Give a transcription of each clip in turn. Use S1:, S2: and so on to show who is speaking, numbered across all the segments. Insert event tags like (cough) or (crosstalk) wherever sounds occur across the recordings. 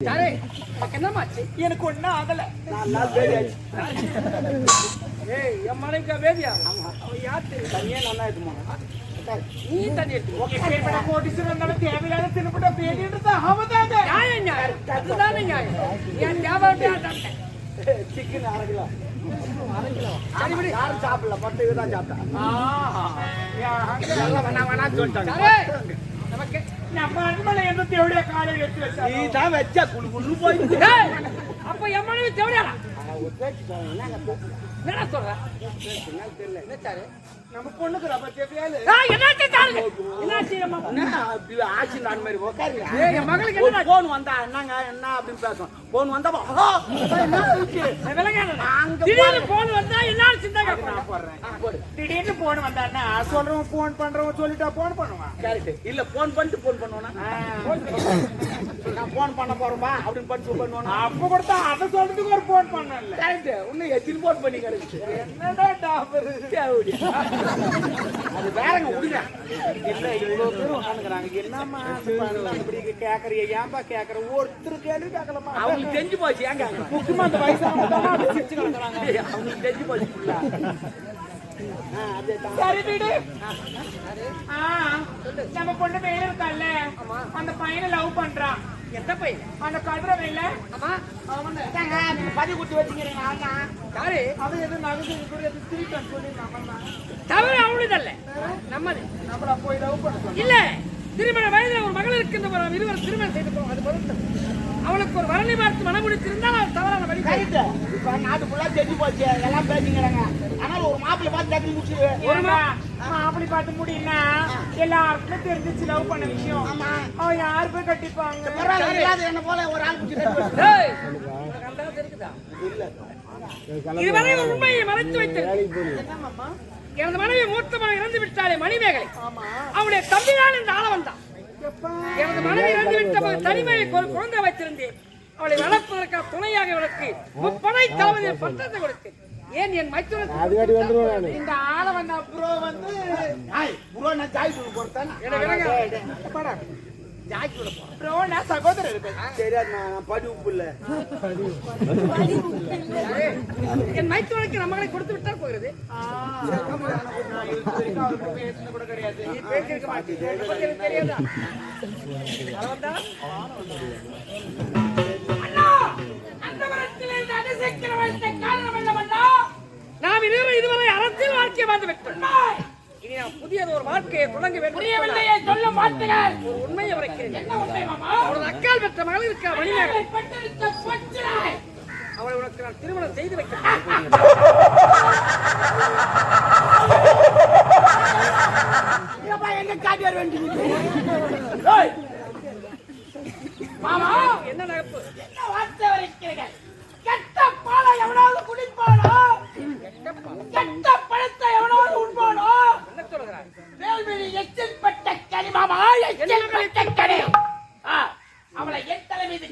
S1: யாரே
S2: எனக்கு ஒண்ணும் ஆகல.
S1: ஏய் என் மனைவிக்கா வேதியா யாத்து
S3: தனியா நல்லா இருக்குமா
S1: நீ தண்ணி எடுத்து
S2: எப்பேற்பட்ட கோடீஸ்வரன் இருந்தாலும் தேவையில்லாத தின்னுபட்ட பேடின்றது அவதாங்க
S1: நியாயம் நியாயம். அதுதானே நியாயம். என் ஞாபகம்
S3: சிக்கன் அரை கிலோ.
S1: சரி விடு.
S3: யாரும் சாப்பிடல. பத்து பேர் தான் சாப்பிட்டேன்
S2: எல்லாம் வேணா வேணா சொல்லிட்டாங்க
S1: யாரே?
S2: நம்ம அன்பளை என்ன தேவையா காலையில் எடுத்து
S3: நீ தான் வச்சா குழு குழு போய்
S1: அப்ப என் மனைவி தேவையாடா என்னடா சொல்ற? என்ன சாரு
S2: நம்ம பொண்ணுக்கு ரொம்ப தேவையால
S1: என்னாச்சு சாரு என்னாச்சு
S3: என்ன ஆச்சு நான் மாதிரி உட்காருங்க
S1: என் மகளுக்கு என்ன
S3: போன் வந்தா என்னங்க என்ன அப்படின்னு பேசுவோம். போன் வந்தா ஆஹா, என்ன
S1: திடீர்னு போன் வந்தா என்ன சிந்தா
S2: போடுறேன் திடீர்னு போன் வந்தான்னா சொல்றவன் போன் பண்றவன் சொல்லிட்டா போன் பண்ணுவான்.
S3: கரெக்ட் இல்ல போன் பண்ணிட்டு போன் பண்ணுவோனா? நான் போன் பண்ண போறோமா? அப்படின்னு பண்ணிட்டு பண்ணுவோனா?
S2: அப்ப கொடுத்தா அதை சொல்றதுக்கு ஒரு போன் பண்ணல
S3: கரெக்ட் இன்னும் எத்தனை போன் பண்ணி கிடைச்சு
S2: என்னடா டாபர்
S3: அது வேறங்க விடுங்க
S2: இல்ல இவ்வளவு பேர் உட்காந்துக்கிறாங்க. என்னம்மா இப்படி கேக்குறிய ஏன்பா கேக்குற? ஒருத்தர் கேள்வி கேட்கலாமா
S3: அவங்களுக்கு தெரிஞ்சு போச்சு ஏங்க?
S2: முக்கியமா அந்த வயசானவங்க தான் அப்படி சிரிச்சு கிடக்குறாங்க.
S3: அவங்களுக்கு தெரிஞ்சு போச்சு.
S2: சரி விடு. ஆ, நம்ம பொண்ணு வேலை இருக்கால அந்த பையனை லவ் பண்றான்
S1: எந்த பையன்?
S2: அந்த கதிரவையில
S1: ஆமா.
S2: அவன நீங்க பதிவு குத்தி வச்சுக்கிறீங்க ஆனா
S1: யாரு?
S2: அவன் எதுவும் நகர்ந்து திருட்டான்னு சொல்லி
S1: தவறு அவளுதல்ல நம்மது.
S2: நம்மள போய் லவ் பண்ண
S1: இல்ல. திருமண வயதில் ஒரு மகள் இருக்கின்ற இருவர் திருமணம் செய்து போவோம் அது பொருத்தம் அவளுக்கு ஒரு வரலை பார்த்து மனம் முடிச்சிருந்தால் அது தவறான வழி.
S3: Correct. இப்ப நாட்டு ஆ தெரிஞ்சு போச்சு. எல்லாம் பேசிக்கிறாங்க. ஆனால் ஒரு மாப்பிள்ளை பார்த்து டக்குனு முடிச்சு
S2: ஒரு அப்படி பார்த்து முடியும்னா எல்லாருக்குமே தெரிஞ்சிச்சு லவ் பண்ண விஷயம். அவன் யாரு போய் கட்டிப்பாங்க
S3: என்ன போல ஒரு ஆள்?
S1: இதுவரை உண்மையை மறைத்து வைத்திருக்கிறேன் எனது மனைவி மூத்த மகன் இறந்து விட்டாலே மணிமேகலை. அவளுடைய தம்பிதான் இந்த ஆள வந்தான் எனது மனைவி இறந்து விட்ட தனிமையை ஒரு குழந்தை வைத்திருந்தேன். அவளை வளர்ப்பதற்காக துணையாக இவளுக்கு முப்படை தளபதியின் பட்டத்தை கொடுத்தேன். ஏன் என் மைத்துனருக்கு
S2: இந்த ஆளை வந்த அப்புறம் வந்து
S3: ஆய், bro, நான் ஜாய் தூள் போறேன்.
S1: என்னை விலக
S2: படா ப்ரோ நான் சகோதரர் இருக்கு
S3: தெரியாது, நான் நான் படி உப்பு இல்ல.
S1: என் மைத்துனருக்கு நம்மளை கொடுத்து விட்டால் போகிறது.
S2: கூட கிடையாது.
S1: நீ தெரியாதா? அண்ணா, அந்த அதிசயிக்கிற காரணம் என்னவென்றா, நாம் இருவரும் இதுவரை வாழ்ந்து விட்டோம் இனி நாம் புதியது ஒரு வாழ்க்கையை தொடங்க வேண்டும் புரியவில்லையே சொல்ல மாட்டேன் ஒரு உண்மையை உரைக்கிறேன். என்ன உண்மை மாமா? அக்கால் பெற்ற மகள் இருக்கா மணிமேகலை. அவளை உனக்கு நான் திருமணம் செய்து வைக்கிறேன் ஏய்! மாமா. என்ன நகப்பு என்ன வார்த்தை வரைக்கிறீர்கள் கெட்ட பாலை எவனாவது குடிப்பானோ? கெட்ட பழத்தை எவனாவது உண்பானோ? என்ன சொல்கிறாய் வேல்வெளி எச்சில் பட்ட கனி மாமா எச்சில் பட்ட கனி. அவளை என் தலை மீது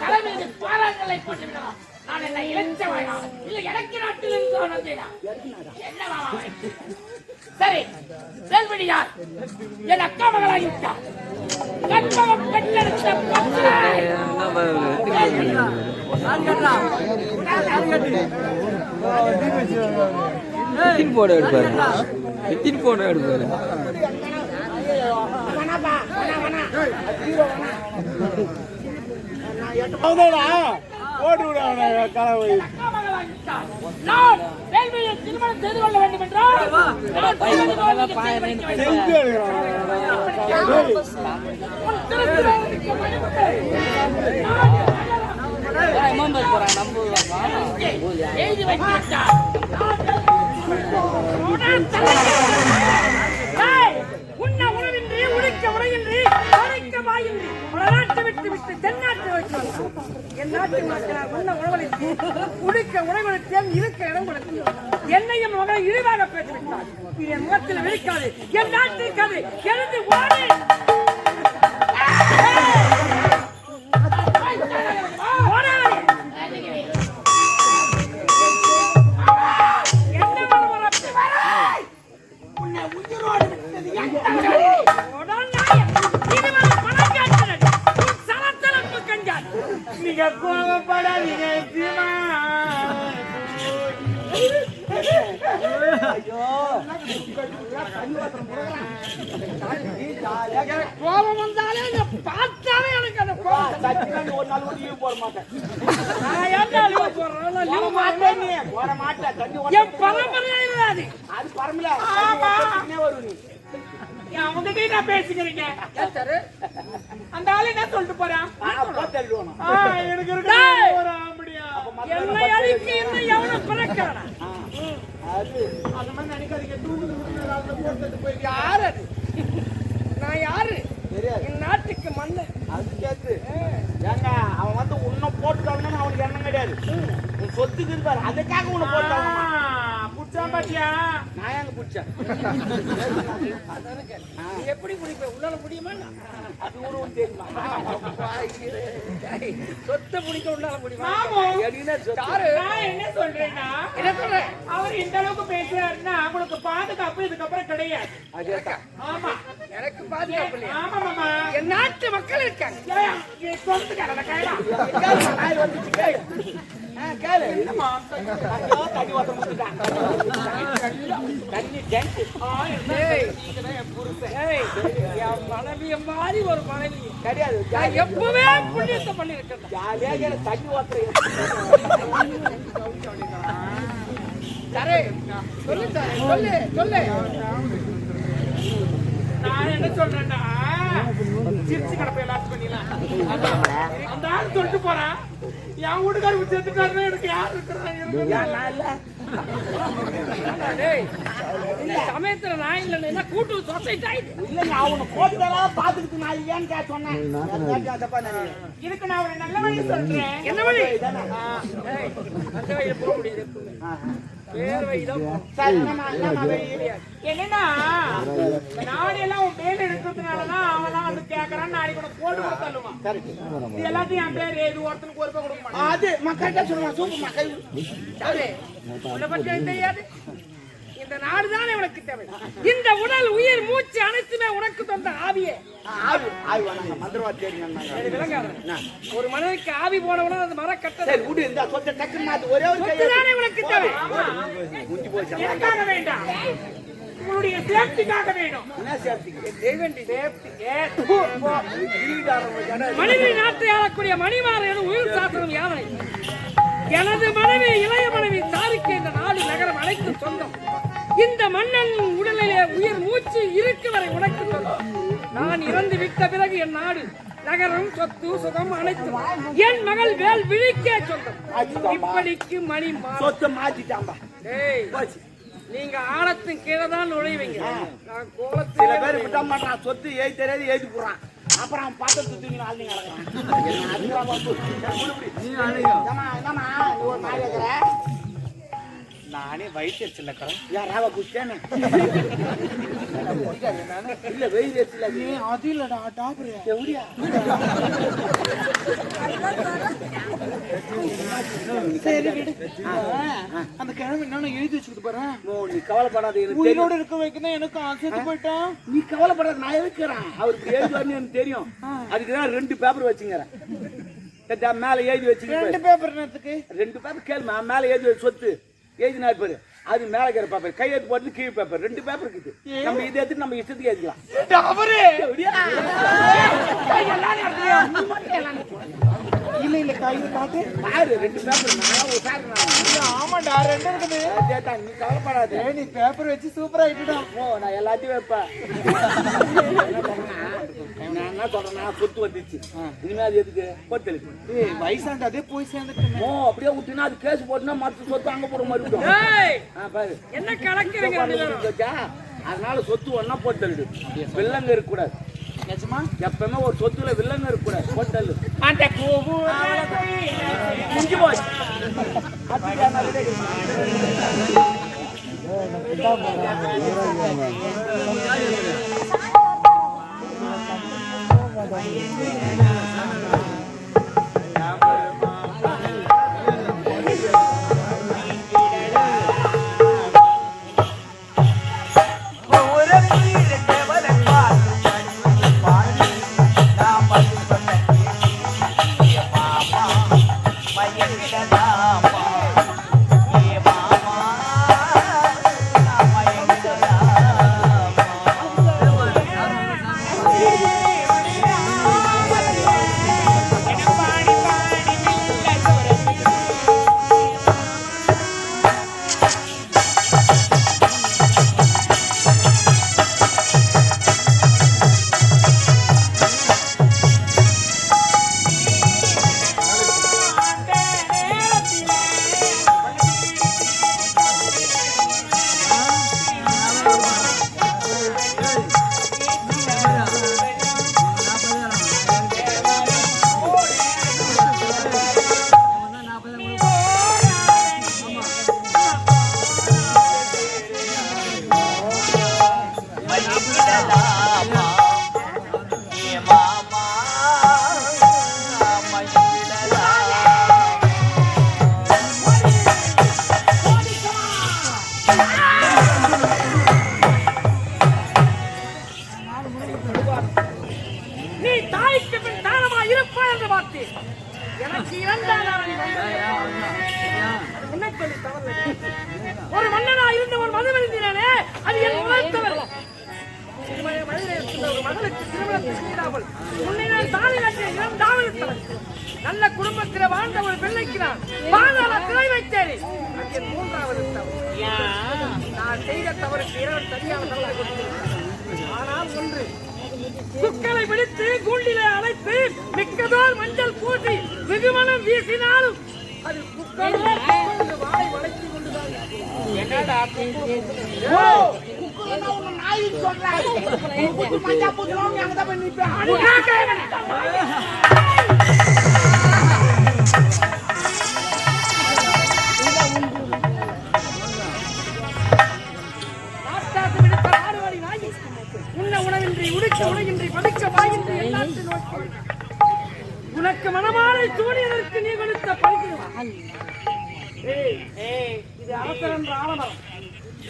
S1: தலை மீது பாறாங்களை போட்டு விடலாம். நான் என்ன இளைச்சவனா இல்ல எனக்கு நாட்டில் இருந்து வந்தேனா? என்ன மாமா? சரி வேல்வெளி யார் என் அக்கா மகளாக.
S4: எத்தின் போட எடுப்பாரு எத்தின் போட எடுப்பாரு
S3: போட்டு விட கலவை.
S1: இருக்கார். நான் திருமணம் செய்து கொள்ள வேண்டும் என்றால் உண்ண உணவின்றி உடுக்க உடையின்றி பறிக்க வாயின்றி. பல விட்டு விட்டு தென்னாட்டு வைக்கிறார் என் நாட்டு மக்களால் உண்ண உணவளித்து உடுக்க உணவளித்தேன் இருக்க இடம் கொடுத்து. என்னையும் மகளை இழிவாக பேசிவிட்டார். இது என் முகத்தில் விழிக்காது. என் நாட்டு கதை எழுந்து ஓடி. கோபம் வந்தாலே பார்த்தாலே எனக்கு அந்த கோபம்
S3: சத்தியமா ஒரு நாள் லீவ் போட மாட்டேன்.
S1: நான் leave போடுறேன்?
S3: போட மாட்டேன். நீ போட மாட்டேன். தண்ணி
S1: என்
S3: ஓட்ட
S1: பரம்பரையா இல்லை அது.
S3: அது பரமல
S2: ஆமா.
S3: வரும் நீ.
S2: அவங்ககிட்ட நான் பேசிக்கிறீங்க? அந்த ஆளு என்ன சொல்லிட்டு போறான் எனக்கு இருக்கு
S1: டேய்.
S2: ஒரு ஆம்படியா.
S1: என்னை அழிக்க இன்னும் எவனும் பிறக்கிறானா?
S3: அது
S2: அந்த மாதிரி நினைக்காதீங்க தூங்குது போட்டு போய்
S1: யார் அது? நான் யாரு
S3: தெரியாது
S1: இந்நாட்டுக்கு மன்னன்
S3: அது கேட்டு ஏங்க அவன் வந்து உன்னை போட்டு அவனுக்கு எண்ணம் கிடையாது உன் சொத்துக்கு இருப்பாரு அதுக்காக உன்னை போட்டு தள்ளணும்
S2: புடிச்சா பாட்டியா
S3: நான் எங்க பிடிச்சேன்
S1: எப்படி குடிப்ப உள்ளால முடியுமா
S3: அது ஒன்று தெரியுமா
S1: சொத்தை பிடிக்க உள்ளால முடியுமா
S2: நான் என்ன சொல்றேன்னா
S1: என்ன சொல்றேன்
S2: அவர் இந்த அளவுக்கு பேசுறாருன்னா உங்களுக்கு பாதுகாப்பு இதுக்கப்புறம் கிடையாது ஆமா
S1: எனக்கு பாதுகாப்பு இல்லையா
S2: ஆமா மாமா
S1: என் நாட்டு மக்கள் இருக்காங்க
S2: சொந்தக்காரன
S3: வந்துச்சு, கேளு. தண்ணி
S1: என் மனைவிய மாதிரி ஒரு மனைவி
S3: கிடையாது
S1: எப்பவே புண்ணியத்தை பண்ணிருக்கேன்
S3: ஜாலியா தண்ணி ஊத்துறேன்.
S1: சரே சொல்லு சாரே சொல்லு சொல்லு
S2: நான் என்ன சொல்றேன்னா சிரிச்சு கிடப்ப எல்லாத்தையும் பண்ணிடலாம் அந்த ஆள் சொல்லிட்டு போறான் என் வீட்டுக்காரர் செத்துட்டாருன்னா எனக்கு யார் இருக்கிறாங்க
S3: ஏன் நான் இல்ல?
S1: டேய், இந்த சமயத்துல நான் இல்லைன்னா கூட்டு சொசைட்டி ஆயிடுது
S3: இல்லைங்க, அவனை போட்டுதெல்லாம் பார்த்துக்கிட்டு நான் இல்லையான்னு கேட்க சொன்னேன்.
S2: இதுக்கு நான் நல்ல வழி சொல்றேன்.
S1: என்ன வழி? அந்த வழியில போக முடியாது.
S2: என்னன்னா நாடு எல்லாம் உன் பேர் எடுக்கிறதுனாலதான் அவன் வந்து கேக்குறான் நாளைக்கு கூட போட்டு கூட தள்ளுவான்.
S3: Correct.
S2: இது எல்லாத்தையும் என் பேர் எது ஒருத்தனுக்கு ஒரு கொடுக்க மாட்டான்.
S3: அது மக்கள்கிட்ட சொல்லுவான் சூப்பர் மக்கள்.
S1: உன்னை எனக்கு தெரியாது? இந்த நாடுதான் உனக்கு தேவை? இந்த உடல் உயிர் மூச்சு அனைத்துமே உனக்கு தந்த ஆவியே.
S3: வேணாங்க மந்திரவாதி.
S1: ஒரு மனிதனுக்கு ஆவி போனவனா அது மரம் கட்டது.
S3: விடு இந்த சொத்தை டக்குன்னு மாத்து. ஒரே ஒரு
S1: சொத்துதானே உனக்கு தேவை?
S3: முடிஞ்சு போச்சு
S2: எனக்காக வேண்டாம். உங்களுடைய சேஃப்டிக்காக வேணும்.
S1: மனித நாட்டை ஆளக்கூடிய மணிமாறு எனும் உயிர் சாசனம் யாதனை எனது மனைவி இளைய மனைவி தாருக்கு இந்த நாடு நகரம் அனைத்து சொந்தம். இந்த மன்னன் உடலிலே உயிர் மூச்சு இருக்கு வரை உனக்கு நான் இறந்து விட்ட பிறகு என் நாடு நகரம் சொத்து சுகம் அனைத்தும் என் மகள் வேல் விழிக்கே சொந்தம். இப்படிக்கு மணி
S3: சொத்தை மாத்திட்டாம்பா.
S1: நீங்க ஆழத்தின் கீழே தான் நுழைவீங்க. நான்
S3: சில
S1: கோலத்தில்
S3: பேர் விட மாட்டான் சொத்து ஏய் தெரியாது எழுதி போடுறான் அப்புறம் பாத்திரம் தூக்கி நாள் நீங்க என்னம்மா
S2: நானே வயிற்று இருக்கிறேன்.
S3: யார் ராவா குடிச்சேன்னு இல்ல வெயில் எச்சில
S2: அது இல்லடா சரி விடு. அந்த கிழமை என்னன்னு எழுதி வச்சுக்கிட்டு போறேன்
S3: நீ கவலைப்படாத
S2: உயிரோடு இருக்க வைக்கணும் எனக்கு ஆசை போயிட்டான்
S3: நீ கவலைப்படாத நான் இருக்கிறேன் அவருக்கு எழுதி வரணும் எனக்கு தெரியும். அதுக்கு தான் ரெண்டு பேப்பர் வச்சுங்கிறேன். மேல எழுதி வச்சுக்க
S2: ரெண்டு பேப்பர்
S3: ரெண்டு பேப்பர் கேளுமா மேல எழுதி சொத்து. எழுதினா பேரு. அது மேல இருக்கிற பேப்பர் கையெழுத்து போட்டு கீழ் பேப்பர் ரெண்டு பேப்பர் இருக்குது. நம்ம இதை எடுத்து நம்ம இஷ்டத்துக்கு எழுதிக்கலாம். எப்படியா?
S2: இல்ல இல்ல கையில காட்டு.
S3: பாரு ரெண்டு பேப்பர் நான் ஒரு சார் நான்
S2: ஆமாடா ரெண்டு இருக்குது.
S3: கேட்டா நீ கவலைப்படாத.
S2: நீ பேப்பர் வச்சு சூப்பரா ஆயிட்டுடா.
S3: ஓ நான் எல்லாத்தையும் வைப்பேன். (laughs) நான் என்ன சொல்றேன்னா சொத்து வந்துச்சு இனிமே அது எதுக்கு? போட்டு
S2: ஏய் வயசாண்டதே போய் சேர்ந்துட்டு
S3: ஓ அப்படியே விட்டுனா அது கேஸ் போட்டுனா மற்ற சொத்து அங்க போட மாதிரி இருக்கும்.
S1: ஏய்,
S3: ஆ, பாரு.
S1: என்ன கலக்கிறீங்க
S3: அதனால சொத்து ஒன்னா போட்டு வில்லங்க இருக்க கூடாது
S2: நிஜமா?
S3: எப்பவுமே ஒரு சொத்துல வில்லங்க இருக்க கூடாது போட்டு
S2: அந்த கோபு.
S3: முடிஞ்சு போச்சு அப்படியா,
S1: என்று பார்த்தேன் எனக்கு இரண்டாம் சொல்லி. ஒரு மன்னனா இருந்த ஒரு மதுவருந்தினானே அது என் முதல் தவறு. மகளுக்கு திருமணத்தை செய்யாமல் நான் தாலி கட்டிய நல்ல குடும்பத்தில் வாழ்ந்த ஒரு பிள்ளைக்கு நான் பாதாள திரை வைத்தேன். அது என் மூன்றாவது தவறு. நான் செய்த தவறுக்கு இறைவன் சரியான தவறு. ஆனால் ஒன்று சுக்களை பிடித்து கூண்டிலே அழைத்து மிக்கதோர் மஞ்சள் பூசி வெகுமனம் வீசினாலும் அது குக்களென்று வாய் வளைத்துக் கொண்டுதான்.
S2: என்னடா
S3: மஞ்சா போய்
S1: உண்ண உணவின்றி உடுக்க உணவின்றி அடைக்க வாய்ந்து எல்லாத்தையும் நோக்கி உனக்கு மனமாலை சூரியனுக்கு நீ கொடுத்த பரிசுவா இது. அரசர் என்ற ஆலமரம்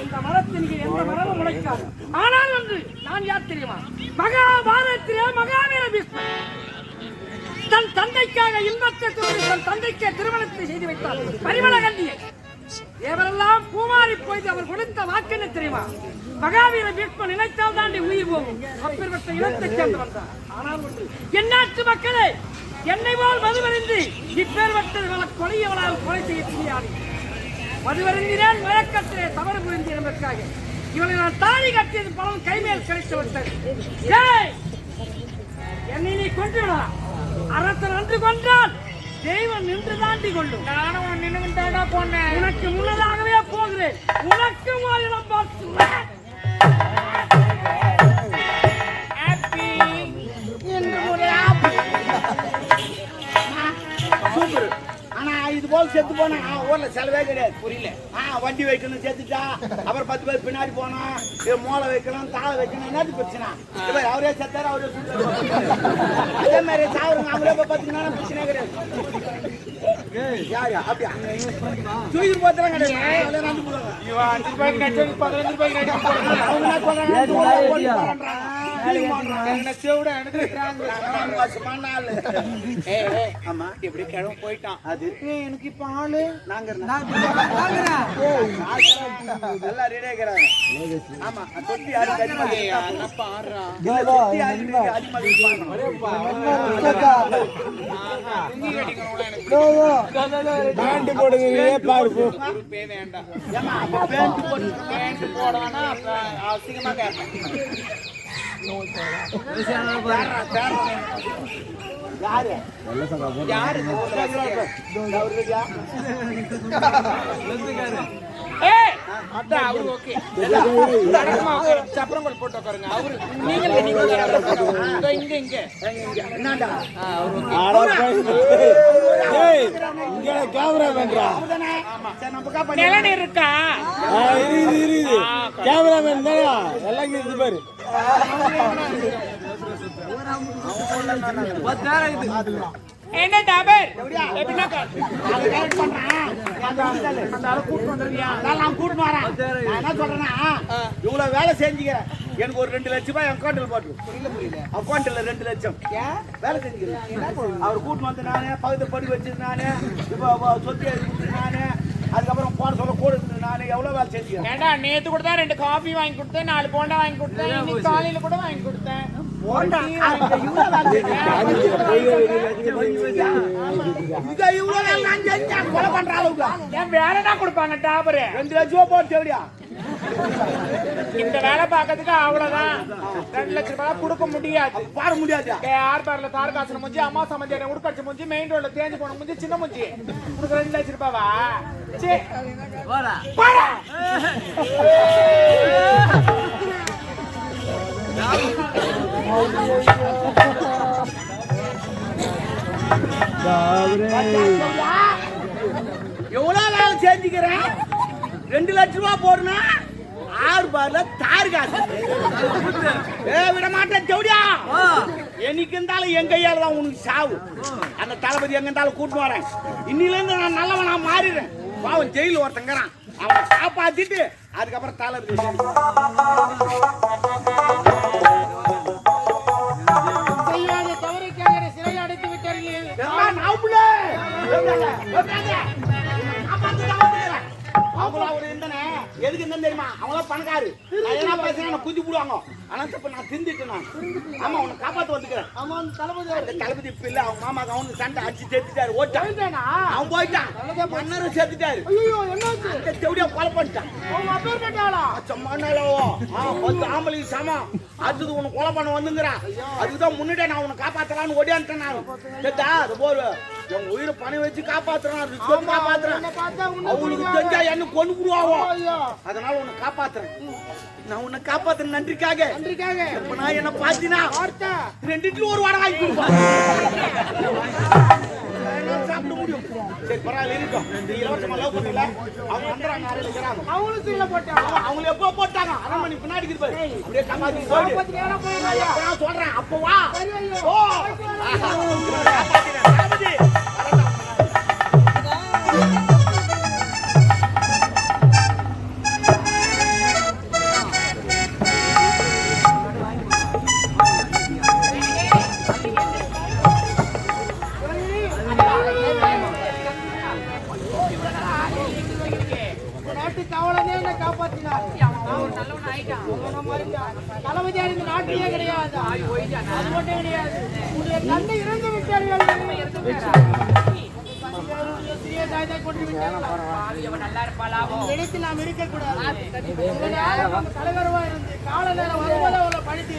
S1: இந்த மரத்தின் எந்த மரமும் முளைக்காது. ஆனால் வந்து நான் யார் தெரியுமா? மகாபாரதத்திலே மகாவீர பீஷ்மர் தன் தந்தைக்காக இன்பத்தை தன் தந்தைக்கே திருமணத்தை செய்து வைத்தார். பரிமள கண்டியை எவரெல்லாம் பூமாறி போய் அவர் கொடுத்த வாக்கு என்ன தெரியுமா? மகாவீர பீஷ்மன் நினைத்தால் தாண்டி உயிர் போகும். அப்பேற்பட்ட இனத்தைச் சேர்ந்தவன் தான். ஆனால் ஒன்று மக்களே? என்னை போல் மதுவருந்தி இப்பேற்பட்ட கொலையவளால் கொலை செய்ய தெரியாது மதுவருந்தினால் மயக்கத்திலே தவறு புரிந்து என்பதற்காக இவனை நான் தாலி கட்டியது பலன் கைமேல் கிடைத்து விட்டது ஏய்! என்னை நீ கொன்று விடலாம் அரசன் அன்று கொன்றால் தெய்வம் நின்று தாண்டி கொள்ளும்
S2: நானும் நின்று தாண்டா போனேன்.
S1: உனக்கு முன்னதாகவே போகிறேன். உனக்கு வாயிலம் பார்த்து
S3: போல செத்து போனா ஆ, ஊர்ல செலவே கிடையாது. புரியல. ஆ வண்டி வைக்கணும் செத்துட்டா அப்புறம் பத்து பேர் பின்னாடி போனோம் மூளை வைக்கணும் தாளை வைக்கணும் என்னது பிரச்சனை? இது பாரு, அவரே செத்தாரு அவரே. அதே மாதிரி சாவுறவங்க அவரே போய் பாத்தீங்கன்னா பிரச்சனை கிடையாது. கிடையாது. என்ன இப்படி கிழமை போயிட்டான் அது எனக்கு இப்ப ஆளு நாங்க எல்லாம் ரெடி ஆமா. அந்த தொட்டி யாரு கடிமதி இல்ல,
S5: பேண்ட் போடுங்க பாரு
S3: வேண்டாம் அப்ப பேண்ட் போட்டு அசிங்கமா கேட்பேன்
S2: சப்பரங்கள் போட்டு உட்காருங்க அவரு நீங்க இல்ல, நீங்க உட்காருங்க. இதோ இங்க இங்க
S3: என்னடா
S5: ஏய் இங்க கேமரா
S2: நிலநீர் இருக்கா
S5: கேமராமேன் தானா எல்லாம் இருக்குது பாரு.
S2: என்ன டாபர்? எப்படின்னா
S3: அதை கரெக்ட் பண்றேன். வரேன். நான் என்ன சொல்றேன்னா இவ்வளவு வேலை செஞ்சுக்கிறேன் எனக்கு ஒரு ரெண்டு லட்சம் ரூபாய் அக்கௌண்ட்ல போட்டு. அக்கௌண்ட்ல ரெண்டு லட்சம். வேலை செஞ்சுக்கிறேன். அவர் கூட்டிட்டு வந்து நானே பகுதி படி வச்சது நானே இப்போ சொத்து நானே எவ்வளவு வேலை செஞ்சுக்கிறேன்
S2: ஏண்டா நேத்து கூட தான் ரெண்டு காஃபி வாங்கி கொடுத்தேன் நாலு போண்டா வாங்கி கொடுத்தேன் இன்னைக்கு காலையில கூட வாங்கி கொடுத்தேன்.
S3: போண்டா? இவ்வளவு வேலை இவ்வளவு வேலை நான் செஞ்சேன் கொலை பண்ற அளவுக்கு.
S2: ஏன் வேலைடா கொடுப்பாங்க டாபரு
S3: ரெண்டு லட்சம் போட்டு எப்படியா
S2: இந்த வேலை பார்க்கறதுக்கு அவ்வளவுதான். ரெண்டு லட்சம் ரூபாய் கொடுக்க முடியாது.
S3: பாட முடியாது
S2: ஆறு பேர்ல தாரகாசன முஞ்சி அம்மா சமந்தியான உடுக்கடிச்ச முஞ்சி மெயின் ரோட்ல தேஞ்சு போன முஞ்சி சின்ன முஞ்சி. உனக்கு ரெண்டு லட்சம் ரூபாவா? சே போடா
S3: எவ்வளவு வேலை செஞ்சுக்கிறேன்? ரெண்டு லட்சம் ரூபாய் போடுனா? ஆறு பார்ல தாரு காசு. ஏ விட மாட்டேன் ஜவுடியா என்னைக்கு இருந்தாலும் என் கையால தான் உனக்கு சாவு. அந்த தளபதி எங்க இருந்தாலும் கூட்டு வரேன். இன்னில இருந்து நான் நல்லவனா மாறிடுறேன். பாவன் ஜெயில ஒருத்தங்கிறான் அவனை காப்பாத்திட்டு அதுக்கப்புறம் தளபதி
S2: செய்யாத தவறுக்காக
S3: எல்லாம் எதுக்கு இருந்தேன் தெரியுமா? அவங்களாம் பணக்காரு. நான் என்ன பேசுறேன் என்ன குஞ்சு போடுவாங்க. ஆனா இப்ப நான் திந்துட்டேன் நான். ஆமா உன்னை காப்பாத்து வந்துக்கிறேன்.
S5: ஆமா தளபதி
S3: அந்த தளபதி இப்ப இல்ல. அவங்க மாமாக்கு அவனுக்கு சண்டை அடிச்சு செத்துட்டாரு ஓட்டான் அவன் போயிட்டான். மன்னரும் செத்துட்டாரு
S5: ஐயோ என்னாச்சு?
S3: அந்த தெவடியா கொலை பண்ணிட்டான்.
S5: அவங்க அப்பேர் பண்ணாளா
S3: சம்மானாலவோ பத்து ஆம்பளைக்கு சமம். அடுத்தது உன்னை கொலை பண்ண வந்துங்கிறான். அதுக்குதான் முன்னிட்டே நான் உன்னை காப்பாத்தலாம்னு ஓடியான்ட்டேன் நான். கேட்டா அது போரு என் உயிரை பணம் வச்சு காப்பாத்துறான் காப்பாத்துறேன். அவங்களுக்கு தெரிஞ்சா என்ன கொண்டு விடுவாவோ? அதனால உன்னை காப்பாத்துறேன். நான் உன்னை காப்பாத்துறேன் நன்றிக்காக.
S5: நன்றிக்காக.
S3: இப்ப நான் என்ன பாத்தீங்கன்னா ரெண்டுல ஒரு வாடகை வாங்கி கொடுப்பேன் நான் சாப்பிட முடியும். சரி பரவாயில்ல இலவசமா லவ் பண்ணல அவங்க வந்துறாங்க
S5: அவங்களும் சீல போட்டாங்க.
S3: அவங்க- எப்போ போட்டாங்க? அரை மணி பின்னாடி இருக்குது பாரு. அப்படியே
S5: போயிடுறாயா?
S3: அப்ப நான் சொல்றேன். அப்ப வா. ஓ
S5: அவன இந்த கிடையாது அது மட்டும் கிடையாது உன்னுடைய தந்தை இறந்து விட்டார்கள் சிறிய தாய் கொண்டு விட்டார்கள் நினைத்து நாம் இருக்கக்கூடாது இதனால் தலைவரவா இருந்து கால நேரம் வரும்போது அவளை பழித்து